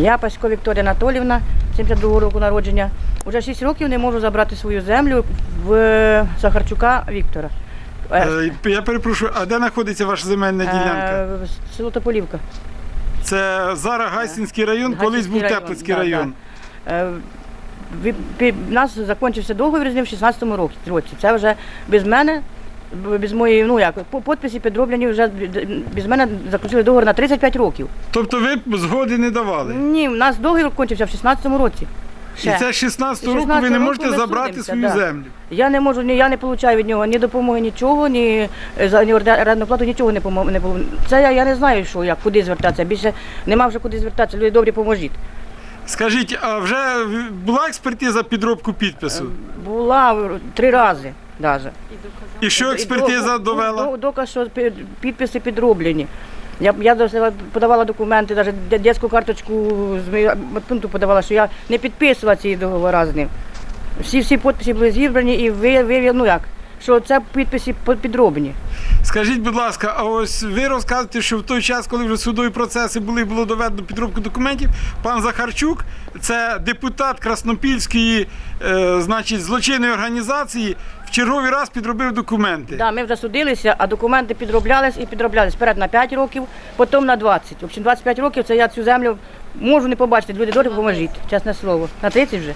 Я Пасько Вікторія Анатолівна, 72 року народження. Уже 6 років не можу забрати свою землю в Захарчука Віктора. Е, Е, Я перепрошую, а де знаходиться ваша земельна ділянка? е, Село Тополівка. Це зараз Гайсинський район, колись був район, Теплицький да, район. Е, ви- пі- У нас закінчився договір з ним в 16-му році. Це вже без мене, без моєї, ну як, по- підписи підроблені вже без мене заключили договір на 35 років. Тобто ви згоди не давали. Ні, у нас договір кончився в 16-му році. І це з 16 І року ви не можете ми забрати свою да. землю. Я не можу, ні, я не отримую від нього ні допомоги, нічого, ні е, за ні оренду плату, нічого не помо- не було. Це я, я не знаю, що як, куди звертатися. Більше нема вже куди звертатися. Люди добрі, поможіть. Скажіть, а вже була експертиза підробку підпису? Була три рази навіть. І що експертиза довела? Доказ, що підписи підроблені. Я, я подавала документи, навіть дитячу карточку з моєї пункту подавала, що я не підписувала ці договори з ним. Всі всі підписи були зібрані і ви, ви ну як, що це підписи підроблені. Скажіть, будь ласка, а ось ви розказуєте, що в той час, коли вже судові процеси були, було доведено підробку документів, пан Захарчук, це депутат Краснопільської, е, значить, злочинної організації, в черговий раз підробив документи. Да, ми вже судилися, а документи підроблялись і підроблялись. Перед на 5 років, потім на 20. В общем, 25 років це я цю землю можу не побачити. Люди добре поможіть, чесне слово. На 30 вже.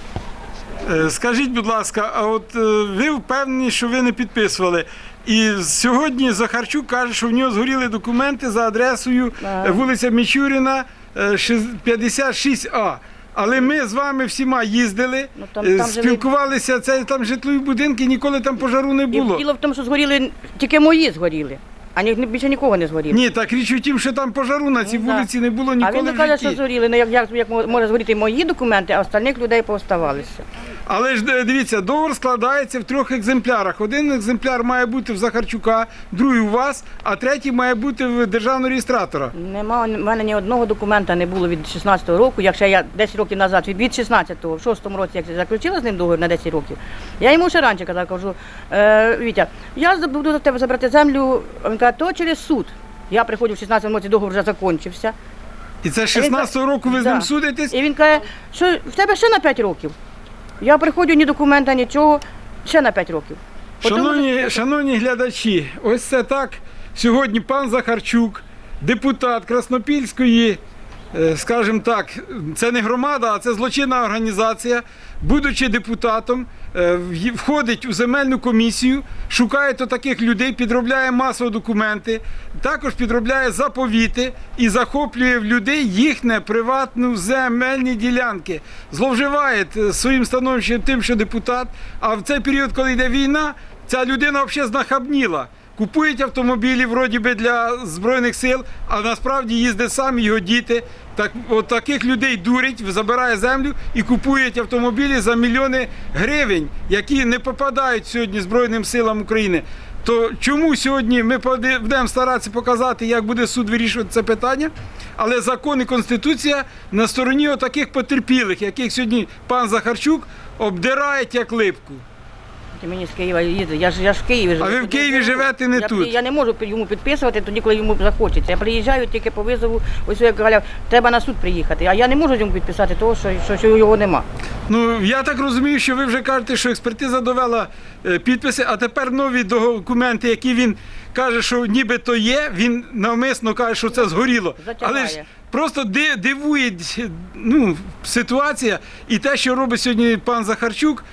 Е, Скажіть, будь ласка, а от е, ви впевнені, що ви не підписували? І сьогодні Захарчук каже, що в нього згоріли документи за адресою е, вулиця Мічуріна, е, шиз- 56А. Але ми з вами всіма їздили, Ну, там- е, там спілкувалися, це там житлові будинки, ніколи там пожару не І було. діло в тому, що згоріли тільки мої згоріли, а ні, більше нікого не згоріло. Ні, так річ у тім, що там пожару на цій Ну, вулиці не було а ніколи він в каже, що згоріли. Ну як, як, як може згоріти мої документи, а остальних людей пооставалися. Але ж е, дивіться, договор складається в трьох екземплярах. Один екземпляр має бути в Захарчука, другий у вас, а третій має бути в державного реєстратора. Нема в мене ні одного документа не було від 16-го року. Якщо я 10 років назад, від, від 16-го, в 6-му році, як я заключила з ним договір на 10 років, я йому ще раніше казала, кажу, е, Вітя, я буду за тебе забрати землю, він каже, то через суд. Я приходжу в 16-му році, договор вже закінчився. І це з 16-го року ви з Да. ним судитесь? І він каже, що в тебе ще на 5 років. Я приходжу, ні документа, нічого, ще на 5 років. Шановні, шановні глядачі, ось це так. Сьогодні пан Захарчук, депутат Краснопільської, скажімо так, це не громада, а це злочинна організація, будучи депутатом, е, входить у земельну комісію, шукає то таких людей, підробляє масово документи, також підробляє заповіти і захоплює в людей їхнє приватну земельні ділянки. Зловживає е, своїм становищем тим, що депутат. А в цей період, коли йде війна, ця людина взагалі знахабніла. Купують автомобілі вроді би для Збройних сил, а насправді їздить сам його діти. Так, от таких людей дурить, забирає землю і купують автомобілі за мільйони гривень, які не попадають сьогодні Збройним силам України. То чому сьогодні ми будемо старатися показати, як буде суд вирішувати це питання? Але закон і конституція на стороні отаких потерпілих, яких сьогодні пан Захарчук обдирають як липку. Ти мені з Києва їздить. Я ж я ж в Києві живу. ви в Києві живете не я, тут. Я не можу йому підписувати тоді, коли йому захочеться. Я приїжджаю тільки по визову, ось як Галя, треба на суд приїхати. А я не можу йому підписати того, що, що, що його нема. Ну я так розумію, що ви вже кажете, що експертиза довела е, підписи, а тепер нові документи, які він каже, що нібито є. Він навмисно каже, що це згоріло. Затягає. Але ж просто дивує ну, ситуація і те, що робить сьогодні пан Захарчук.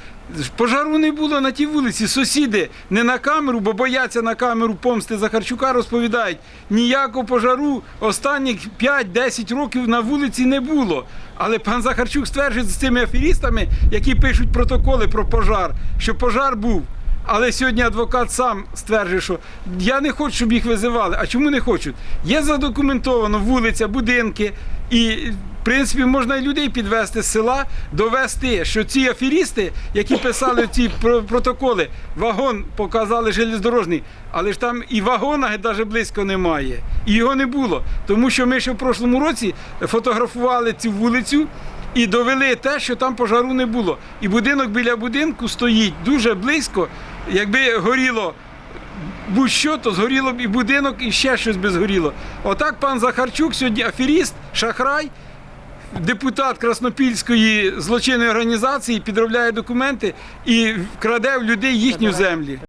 Пожару не було на тій вулиці. Сусіди не на камеру, бо бояться на камеру помсти Захарчука, розповідають. Ніякого пожару останніх 5-10 років на вулиці не було. Але пан Захарчук стверджує з цими аферістами, які пишуть протоколи про пожар, що пожар був. Але сьогодні адвокат сам стверджує, що я не хочу, щоб їх визивали. А чому не хочуть? Є задокументовано вулиця, будинки, і в принципі можна і людей підвести з села, довести, що ці аферісти, які писали ці протоколи, вагон показали железнодорожний, але ж там і вагона навіть близько немає, і його не було. Тому що ми ще в прошлому році фотографували цю вулицю. І довели те, що там пожару не було. І будинок біля будинку стоїть дуже близько. Якби горіло будь-що, то згоріло б і будинок, і ще щось би згоріло. Отак пан Захарчук сьогодні аферіст, шахрай, депутат Краснопільської злочинної організації підробляє документи і краде в людей їхню землю.